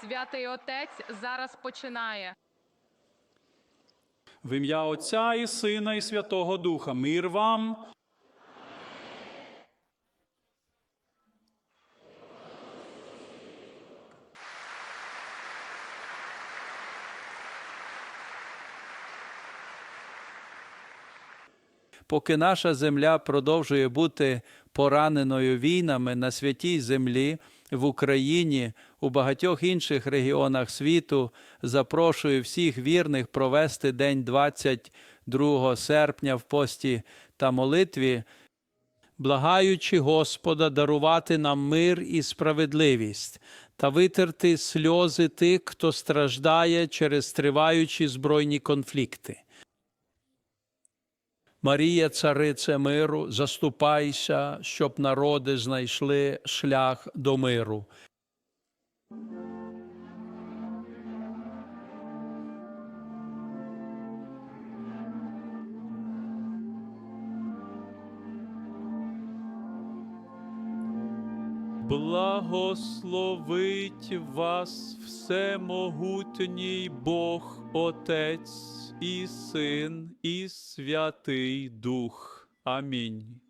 Святий Отець зараз починає. В ім'я Отця і Сина, і Святого Духа. Мир вам. Поки наша земля продовжує бути пораненою війнами на святій землі в Україні, у багатьох інших регіонах світу, запрошую всіх вірних провести день 22 серпня в пості та молитві, благаючи Господа дарувати нам мир і справедливість та витерти сльози тих, хто страждає через триваючі збройні конфлікти. Марія, царице миру, заступайся, щоб народи знайшли шлях до миру. Благословить вас всемогутній Бог Отець і Син, і Святий Дух. Амінь.